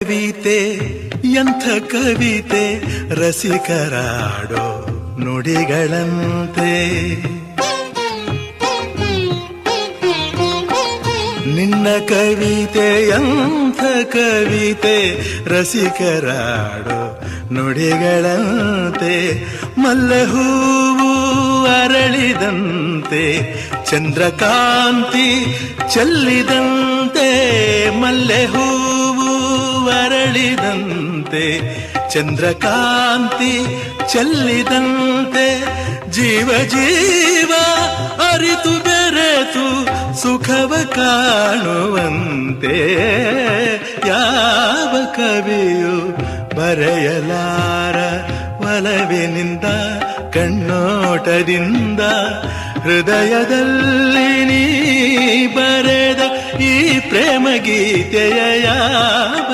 ಕವಿತೆ, ಎಂಥ ಕವಿತೆ, ರಸಿಕರಾಡೋ ನುಡಿಗಳಂತೆ. ನಿನ್ನ ಕವಿತೆ, ಎಂಥ ಕವಿತೆ, ರಸಿಕರಾಡೋ ನುಡಿಗಳಂತೆ. ಮಲ್ಲ ಹೂವು ಅರಳಿದಂತೆ, ಚಂದ್ರಕಾಂತಿ ಚೆಲ್ಲಿದಂತೆ ಮಲ್ಲೆ ಹೂವು ಅರಳಿದಂತೆ ಚಂದ್ರಕಾಂತಿ ಚೆಲ್ಲಿದಂತೆ, ಜೀವ ಜೀವ ಅರಿತು ಬೆರೆತು ಸುಖವ ಕಾಣುವಂತೆ, ಯಾವ ಕವಿಯು ಬರೆಯಲಾರ ಒಲವಿನಿಂದ, ಕಣ್ಣೋಟದಿಂದ, ಹೃದಯದಲ್ಲಿ ನೀ ಬರೆದ ಈ ಪ್ರೇಮ ಗೀತೆಯ ಯಾವ